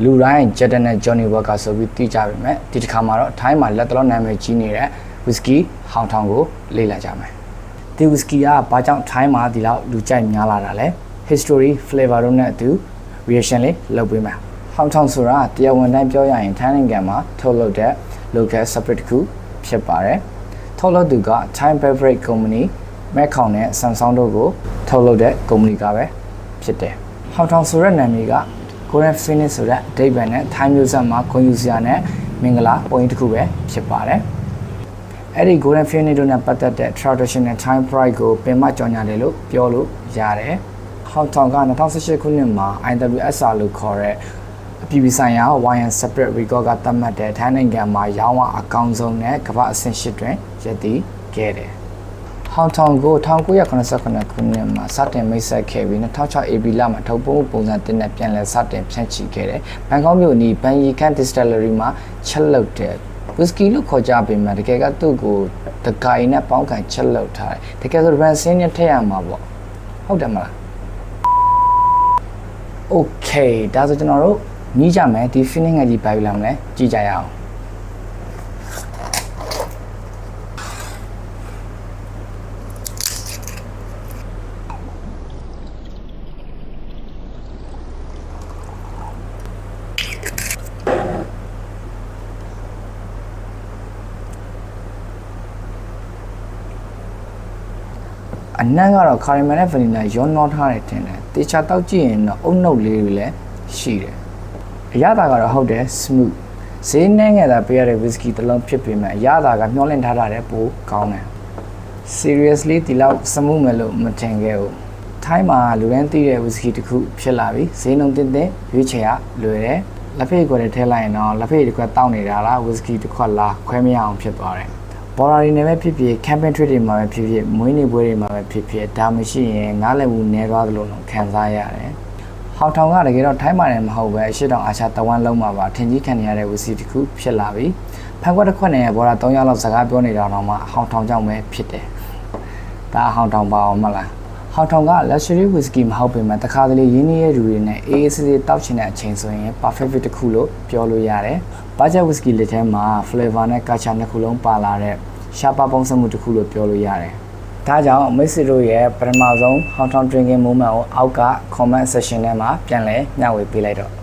လူတိုင်းဂျက်တနဲ့ဂျွန်နီဝက်ကဆိုပြီးသိကြပါမယ်ဒီတစ်ခါမှာတော့ထိုင်းမှာလက်တလောနာမည်ကြီးနေတဲ့ဝီစကီဟောင်ထောင်ကိုလေ့လာကြမယ်ဒီဝီစကီကဘာကြောင့်ထိုင်းမှာဒီလောက်လူကြိုက်များလာတာလဲ history flavor တို့နဲ့အတူ reaction လေးလုပ်ပေးမယ်ဟောင်ထောင်ဆိုတာတရားဝင်တိုင်းပြောရရင်ထိုင်းနိုင်ငံမှာထုတ်လုပ်တဲ့ local separate တစ်ခုဖြစ်ပါတယ်ထုတ်လုပ်သူက Thai beverage company မဲခေါင်နဲ့ Samsung တို့ကိုထုတ်လုပ်တဲ့ company ကပဲဖြစ်တယ်ဟောင်ထောင်ဆိုတဲ့နာမည်က Golden Phoenix ဆိုတဲ့အဓိပ္ပာယ်နဲ့ထိုင်းမျိုးဆက်မှာဂုဏ်ယူစရာနဲ့မင်္ဂလာပုံရိပ်တစ်ခုပဲဖြစ်ပါတယ်အဲ့ဒီ Golden Phoenix တို့နဲ့ပတ်သက်တဲ့ traditional Thai pride ကိုပင်မကြော်ညာတယ်လို့ပြောလို့ရတယ်ဟောင်ထောင်က2018ခုနှစ်မှာ IWSR လို့ခေါ်တဲ့အပြည်ပြည်ဆိုင်ရာ YN Separate Record ကသတ်မှတ်တဲ့ထိုင်းနိုင်ငံမှာရောင်းဝအကောင်းဆုံးနဲ့ကမ္ဘာအဆင့်၈တွင်ရည်တည်ခဲ့တယ် ဟောင်ထောင်ကို1989ခုနှစ်မှာစတင်မိတ်ဆက်ခဲ့ပြီး2006 AB လမှာထုတ်ပိုးပုံစံတင်နဲ့ပြန်လည်စတင်ဖြန့်ချိခဲ့တယ်။ဘန်ကောက်မြို့နီးဘန်ရီကန် distillery မှာချက်လုပ်တဲ့ဝီစကီလို့ခေါ်ကြပေမဲ့တကယ်ကသူ့ကိုတဂိုင်နဲ့ပေါင်းကန်ချက်လုပ်ထားတယ်။တကယ်ဆိုရန်စင်းနဲ့ထည့်ရမှာပေါ့။ဟုတ်တယ်မလား။ Okay ဒါဆိုကျွန်တော်တို့ညီးကြမယ်ဒီ feeling ကကြီးဘာလို့လဲမလဲကြည့်ကြရအောင် အနံ့ကတော့ကာရီမယ်နဲ့ဗနီလာရောနှောထားတယ်တင်တယ်တေချာတောက်ကြည့်ရင်တော့အုံနှုတ်လေးတွေလည်းရှိတယ်အရသာကတော့ဟုတ်တယ် smooth ဈေးနှင်းငယ်တာပေးရတဲ့ whisky တစ်လုံးဖြစ်ပေမဲ့အရသာကမျောလင့်ထားတာတဲ့ပိုကောင်းတယ် seriously ဒီလောက် smooth မယ်လို့မထင်ခဲ့ဘူးထိုင်းမှာလူရန်သိတဲ့ whisky တစ်ခုဖြစ်လာပြီဈေးနှုန်းတင်းတင်းရွေးချယ်ရလွယ်တယ်လက်ဖေးကွက်တွေထည့်လိုက်ရင်တော့လက်ဖေးတစ်ခွက်တောက်နေတာလား whisky တစ်ခွက်လားခွဲမရအောင်ဖြစ်သွားတယ် ဘော်ဒါရီနဲ့ပဲဖြစ်ဖြစ် camping trip တွေမှာပဲဖြစ်ဖြစ်မွေးနေ့ပွဲတွေမှာပဲဖြစ်ဖြစ်ဒါမရှိရင်နားလည်မှုနည်းသွားသလိုတော့ခံစားရတယ်။ဟောင်ထောင်ကတကယ်တော့ထိုင်းမှာလည်းမဟုတ်ပဲအရှိတောင်အာရှတဝမ်းလုံးမှာပါထင်ကြီးခံနေရတဲ့ဝစီတစ်ခုဖြစ်လာပြီ။ဖန်ခွက်တစ်ခွက်နဲ့ဘော်ဒါ3ယောက်လောက်စကားပြောနေတာတော့မှဟောင်ထောင်ကြောင့်ပဲဖြစ်တယ်။ဒါဟောင်ထောင်ပါအောင်မလား။ ဟောင်ထောင်က luxury whiskey မဟုတ်ပေမဲ့တခါတလေရင်းနှီးရဲ့လူတွေနဲ့အေးအေးဆေးဆေးတောက်ချင်တဲ့အချိန်ဆိုရင် perfect fit တစ်ခုလို့ပြောလို့ရတယ်။ budget whiskey လက်ထဲမှာ flavor နဲ့ culture နှစ်ခုလုံးပါလာတဲ့ရှားပါပုံစံမှုတစ်ခုလို့ပြောလို့ရတယ်။ဒါကြောင့်မိတ်ဆွေတို့ရဲ့ပထမဆုံး Hong Kong drinking moment ကိုအောက်က comment section ထဲမှာပြန်လည်မျှဝေပေးလိုက်တော့